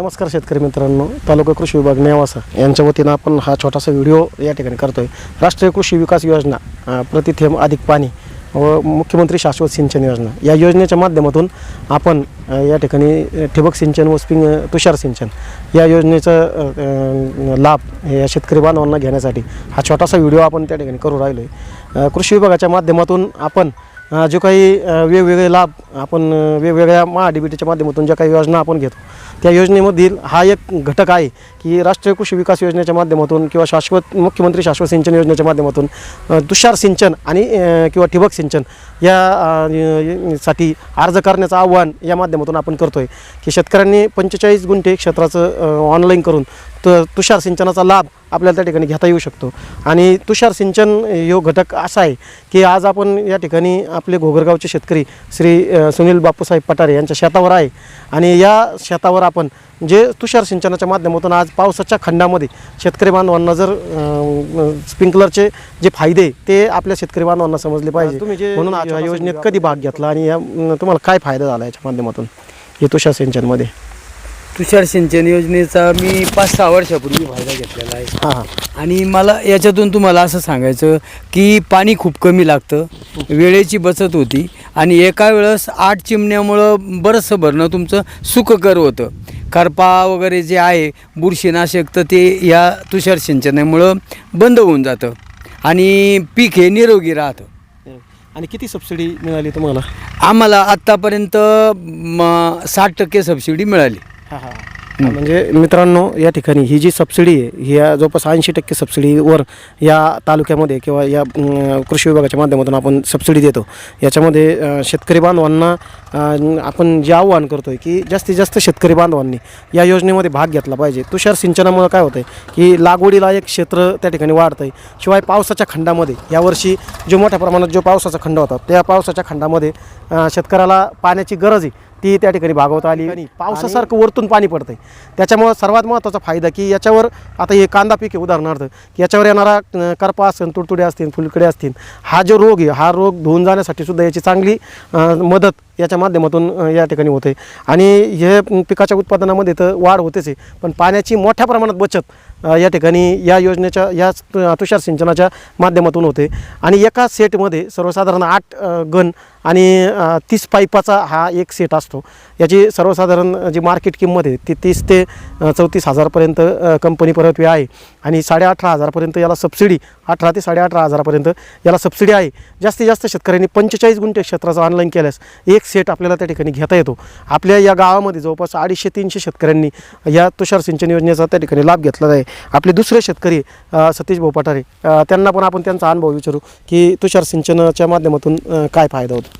नमस्कार शेतकरी मित्रांनो. तालुका कृषी विभाग नेवासा यांच्या वतीनं आपण हा छोटासा व्हिडिओ या ठिकाणी करतोय. राष्ट्रीय कृषी विकास योजना प्रतिथेम अधिक पाणी व मुख्यमंत्री शाश्वत सिंचन योजना या योजनेच्या माध्यमातून आपण या ठिकाणी ठिबक सिंचन व स्पिंग तुषार सिंचन या योजनेचं लाभ हे या शेतकरी बांधवांना घेण्यासाठी हा छोटासा व्हिडिओ आपण त्या ठिकाणी करू राहिलो आहे कृषी विभागाच्या माध्यमातून आपण जो काही वेगवेगळे लाभ आपण वेगवेगळ्या महाडीबीटीच्या माध्यमातून ज्या काही योजना आपण घेतो त्या योजनेमधील हा एक घटक आहे की राष्ट्रीय कृषी विकास योजनेच्या माध्यमातून किंवा शाश्वत मुख्यमंत्री शाश्वत सिंचन योजनेच्या माध्यमातून तुषार सिंचन आणि किंवा ठिबक सिंचन या साठी अर्ज करण्याचं आव्हान या माध्यमातून आपण करतो आहे की शेतकऱ्यांनी पंचेचाळीस गुंठे क्षेत्राचं ऑनलाईन करून त तुषार सिंचनाचा लाभ आपल्याला त्या ठिकाणी घेता येऊ शकतो. आणि तुषार सिंचन ह्यो घटक असा आहे की आज आपण या ठिकाणी आपले घोगरगावचे शेतकरी श्री सुनील बापूसाहेब पटारे यांच्या शेतावर आहे. आणि या शेतावर आपण जे तुषार सिंचनाच्या माध्यमातून आज पावसाच्या खंडामध्ये शेतकरी बांधवांना जर स्प्रिंकलरचे जे फायदे ते आपल्या शेतकरी बांधवांना समजले पाहिजे. तुम्ही जे म्हणून या योजनेत कधी भाग घेतला आणि या तुम्हाला काय फायदा झाला याच्या माध्यमातून हे तुषार सिंचनमध्ये. तुषार सिंचन योजनेचा मी पाच सहा वर्षापूर्वी फायदा घेतलेला आहे. हां. हां आणि मला याच्यातून तुम्हाला असं सांगायचं की पाणी खूप कमी लागतं वेळेची बचत होती आणि एका वेळेस आठ चिमण्यामुळं बरंचसं भरणं तुमचं सुखकर होतं. करपा वगैरे जे आहे बुरशीनाशक तर ते या तुषार सिंचनामुळं बंद होऊन जातं. आणि पीक हे निरोगी राहतं. आणि किती सबसिडी मिळाली तुम्हाला? आम्हाला आत्तापर्यंत म साठ टक्के सबसिडी मिळाली. हा, हा. म्हणजे मित्रांनो या ठिकाणी ही जी सबसिडी आहे ही या जवळपास ऐंशी टक्के सबसिडीवर या तालुक्यामध्ये किंवा या अं, कृषी विभागाच्या माध्यमातून आपण सबसिडी देतो. याच्यामध्ये अं, शेतकरी बांधवांना अं, आपण जे आव्हान करतोय की जास्तीत जास्त शेतकरी बांधवांनी या योजनेमध्ये भाग घेतला पाहिजे. तुषार सिंचनामुळे काय होतंय की लागवडीला एक क्षेत्र त्या ठिकाणी वाढतंय. शिवाय पावसाच्या खंडामध्ये यावर्षी जो मोठ्या प्रमाणात जो पावसाचा खंड होता त्या पावसाच्या खंडामध्ये अं, शेतकऱ्याला पाण्याची गरज आहे. ती त्या ठिकाणी भागवता आली. आणि पावसासारखं वरतून पाणी पडतंय. त्याच्यामुळं सर्वात महत्त्वाचा फायदा की याच्यावर आता हे कांदा पीक आहे उदाहरणार्थ की याच्यावर येणारा करपा असेल तुडतुडे असतील फुलकडे असतील हा जो रोग आहे हा रोग धुवून जाण्यासाठी सुद्धा याची चांगली मदत याच्या माध्यमातून या ठिकाणी होते. आणि हे पिकाच्या उत्पादनामध्ये तर वाढ होतेच आहे पण पाण्याची मोठ्या प्रमाणात बचत या ठिकाणी या योजनेच्या या तुषार सिंचनाच्या माध्यमातून होते. आणि एका सेटमध्ये सर्वसाधारण आठ गन आणि तीस पाईपाचा हा एक सेट असतो. याची सर्वसाधारण जी मार्केट किंमत आहे ती तीस ते चौतीस हजारपर्यंत कंपनीपर्यंत कंपनी आहे. आणि साडेअठरा हजारपर्यंत याला सबसिडी अठरा ते साडेअठरा हजारापर्यंत याला सबसिडी आहे. जास्तीत जास्त शेतकऱ्यांनी पंचेचाळीस गुंठे क्षेत्राचं ऑनलाईन केल्यास एक सेट आपल्याला त्या ठिकाणी घेता येतो. आपल्या या गावामध्ये जवळपास अडीचशे तीनशे शेतकऱ्यांनी या तुषार सिंचन योजनेचा त्या ठिकाणी लाभ घेतला आहे. आपले दुसरे शेतकरी सतीश भाऊ पठारे त्यांना पण आपण त्यांचा अनुभव विचारू की तुषार सिंचनाच्या माध्यमातून काय फायदा होतो?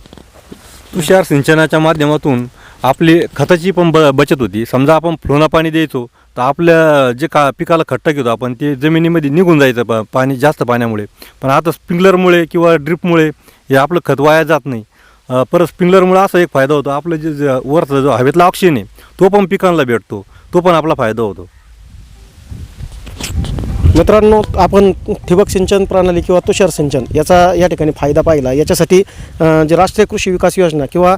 तुषार सिंचनाच्या माध्यमातून आपली खताची पण ब बचत होती. समजा आपण फ्लोना पाणी द्यायचो तर आपल्या जे का पिकाला खट्टा घेतो आपण ते जमिनीमध्ये निघून जायचं पा पाणी जास्त पाण्यामुळे. पण आता स्प्रिंकलरमुळे किंवा ड्रिपमुळे हे आपलं खत वाया जात नाही. परत स्प्रिंकलरमुळे असा एक फायदा होतो. आपलं जे जे वरचा जो हवेतला ऑक्सिजन आहे तो पण पिकांना भेटतो. तो पण आपला फायदा होतो. मित्रांनो आपण ठिबक सिंचन प्रणाली किंवा तुषार सिंचन याचा या ठिकाणी फायदा पाहिला. याच्यासाठी जे राष्ट्रीय कृषी विकास योजना किंवा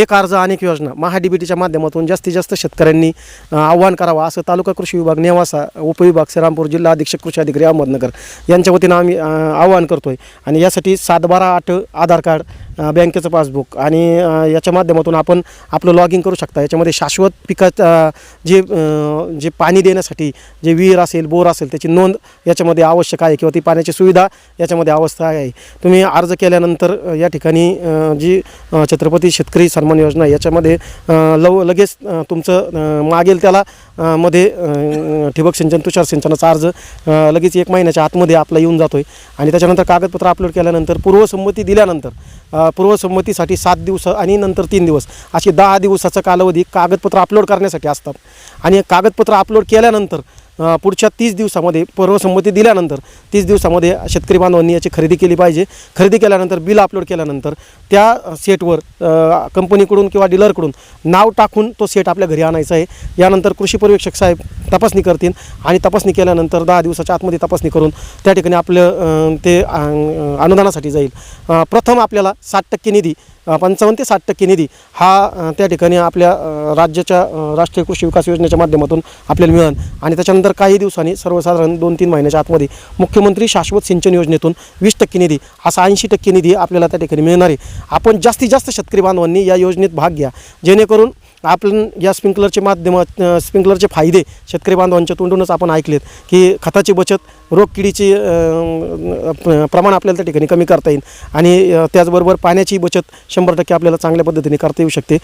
एक अर्ज अनेक योजना महाडीबीटीच्या माध्यमातून जास्तीत जास्त शेतकऱ्यांनी आव्हान करावं असं तालुका कृषी विभाग नेवासा उपविभाग श्रीरामपूर जिल्हा अधीक्षक कृषी अधिकारी अहमदनगर यांच्या वतीनं आम्ही अ, आव्हान आहे आणि यासाठी सात बारा आठ आधार कार्ड बँकेचं पासबुक आणि याच्या माध्यमातून आपण आपलं लॉगिंग करू शकता. याच्यामध्ये शाश्वत पिकात जे जे पाणी देण्यासाठी जे विहीर असेल बोर असेल त्याची नोंद याच्यामध्ये आवश्यक आहे किंवा ती पाण्याची सुविधा याच्यामध्ये अवस्था आहे. तुम्ही अर्ज केल्यानंतर या ठिकाणी जी छत्रपती शेतकरी सन्मान योजना याच्यामध्ये लव लगेच तुमचं मागेल त्याला मध्ये ठिबक सिंचन तुषार सिंचनाचा अर्ज लगेच एक महिन्याच्या आतमध्ये आपला येऊन जातो आहे आणि त्याच्यानंतर कागदपत्र अपलोड केल्यानंतर पूर्वसंमती दिल्यानंतर पूर्वसंमतीसाठी सात दिवस आणि नंतर तीन दिवस. अशी दहा दिवसाचा कालावधी कागदपत्र अपलोड करण्यासाठी असतात. आणि कागदपत्र अपलोड केल्यानंतर पुढच्या तीस दिवसामध्ये पूर्वसंमती दिल्यानंतर तीस दिवसामध्ये शेतकरी बांधवांनी याची खरेदी केली पाहिजे. खरेदी केल्यानंतर बिल अपलोड केल्यानंतर त्या सेटवर कंपनीकडून किंवा डीलरकडून नाव टाकून तो सेट आपल्या घरी आणायचा आहे. यानंतर कृषी पर्यवेक्षक साहेब तपासणी करतील आणि तपासणी केल्यानंतर दहा दिवसाच्या आतमध्ये तपासणी करून त्या ठिकाणी आपलं ते अनुदानासाठी जाईल. प्रथम आपल्याला साठ टक्के निधी पंचावन्न ते साठ टक्के निधी हा त्या ठिकाणी आपल्या राज्याच्या राष्ट्रीय कृषी विकास योजनेच्या माध्यमातून आपल्याला मिळेल आणि त्याच्यानंतर काही दिवसांनी सर्वसाधारण दोन तीन महिन्याच्या आतमध्ये मुख्यमंत्री शाश्वत सिंचन योजनेतून वीस टक्के निधी असा ऐंशी टक्के निधी आपल्याला त्या ठिकाणी मिळणार आहे. आपण जास्तीत जास्त शेतकरी बांधवांनी या योजनेत भाग घ्या. जेणेकरून आपण या स्प्रिंकलरचे माध्यम स्प्रिंकलरचे फायदे शेतकरी बांधवांच्या तोंडूनच आपण ऐकलेत की खताची बचत रोगकिडीची किडीची प्रमाण आपल्याला त्या ठिकाणी कमी करता येईल आणि त्याचबरोबर पाण्याची बचत शंभर टक्के आपल्याला चांगल्या पद्धतीने करता येऊ शकते.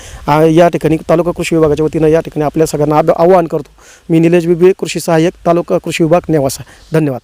या ठिकाणी तालुका कृषी विभागाच्या वतीनं या ठिकाणी आपल्या सगळ्यांना आव्हान आवाहन करतो. मी निलेश बिबे कृषी सहाय्यक तालुका कृषी विभाग नेवासा. धन्यवाद.